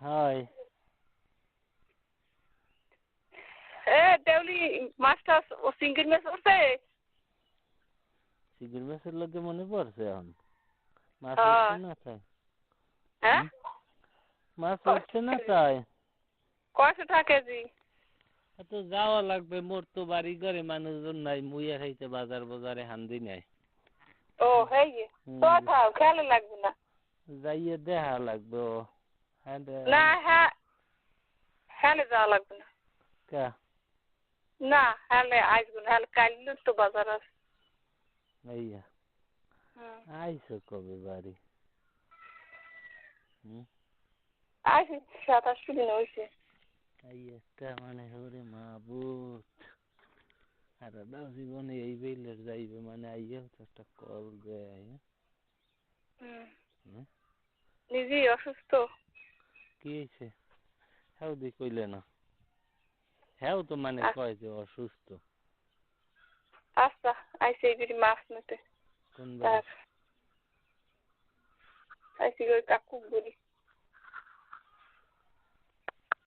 হয়। এ দেউলি মাছ চিংড়ি চিংড়ি মাছের লগে মনে পড়ছে এখন। মাছ না তাই? হ্যাঁ মাছ না তাই? কয়শো টাকা কেজি তো যাওয়া লাগবে মোর তো বাড়ি ঘরে মানুষজন নাই মুই আর হইতে বাজার বাজারে হান্দি নাই। ও হেই। তো খেয়াল লাগবে না। যাইয়ে দেখা লাগবে ও হ্যাঁ দে- না হ্যাঁ হ্যালে যাওয়া লাগবে না কা না হ্যালে আসবে না হ্যালে কাইলে তো বাজার আছে হুম আইসো কবে বাড়ি হুম আসি সাত আটশো দিন হয়েছে আইয়াটা মানে হরে আর দাও জীবনে এই বেলের যাইবে মানে আইয়া তো একটা কল হুম? নিজেই অসুস্থ কি হয়েছে? হ্যাঁ দি কইলে না। হ্যাঁ তো মানে। কয় যে অসুস্থ। আচ্ছা আইসে এবারে মাছ নিতে। কোন আইসি কাকু বলি